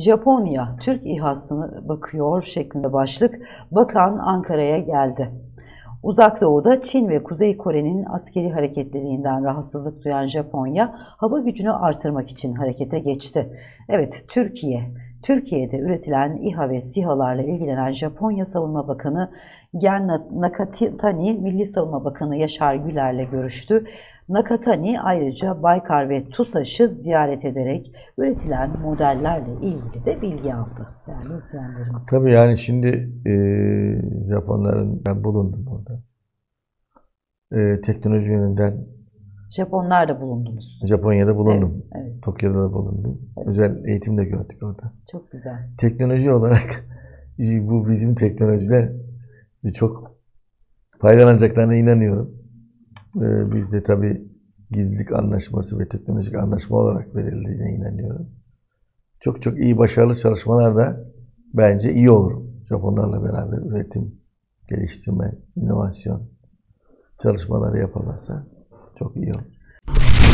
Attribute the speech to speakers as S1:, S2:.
S1: Japonya Türk İHA'sını bakıyor şeklinde başlık. Bakan Ankara'ya geldi. Uzak Doğu'da Çin ve Kuzey Kore'nin askeri hareketliliğinden rahatsızlık duyan Japonya hava gücünü artırmak için harekete geçti. Evet, Türkiye, Türkiye'de üretilen İHA ve SİHA'larla ilgilenen Japonya Savunma Bakanı Gen Nakatani, Milli Savunma Bakanı Yaşar Güler'le görüştü. Nakatani ayrıca Baykar ve TUSAŞ'ı ziyaret ederek üretilen modellerle ilgili de bilgi aldı. Değerli izleyenlerimiz.
S2: Tabii yani şimdi e, Japonların, ben bulundum orada. E, teknoloji yönünden
S1: Japonlarla bulundunuz.
S2: Japonya'da bulundum.
S1: Evet,
S2: Tokyo'da da bulundum.
S1: Evet.
S2: Özel eğitim de gördük orada.
S1: çok güzel.
S2: Teknoloji olarak bu bizim teknolojide çok faydalanacaklarına inanıyorum. E, biz de tabii gizlilik anlaşması ve teknolojik anlaşma olarak verildiğine inanıyorum. Çok çok iyi başarılı çalışmalar da bence iyi olur. Japonlarla beraber üretim, geliştirme, inovasyon çalışmaları yapılırsa çok iyi olur.